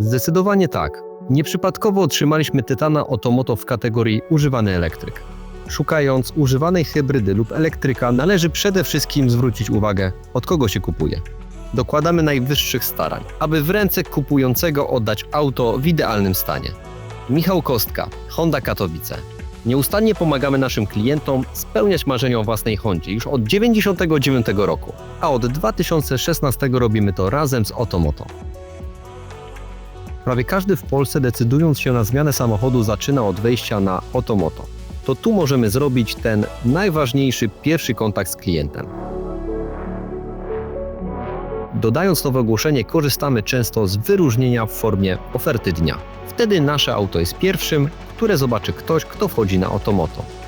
Zdecydowanie tak. Nieprzypadkowo otrzymaliśmy Tytana Otomoto w kategorii używany elektryk. Szukając używanej hybrydy lub elektryka, należy przede wszystkim zwrócić uwagę, od kogo się kupuje. Dokładamy najwyższych starań, aby w ręce kupującego oddać auto w idealnym stanie. Michał Kostka, Honda Katowice. Nieustannie pomagamy naszym klientom spełniać marzenia o własnej Hondzie już od 1999 roku, a od 2016 robimy to razem z Otomoto. Prawie każdy w Polsce decydując się na zmianę samochodu zaczyna od wejścia na Otomoto. To tu możemy zrobić ten najważniejszy pierwszy kontakt z klientem. Dodając nowe ogłoszenie, korzystamy często z wyróżnienia w formie oferty dnia. Wtedy nasze auto jest pierwszym, które zobaczy ktoś, kto wchodzi na Otomoto.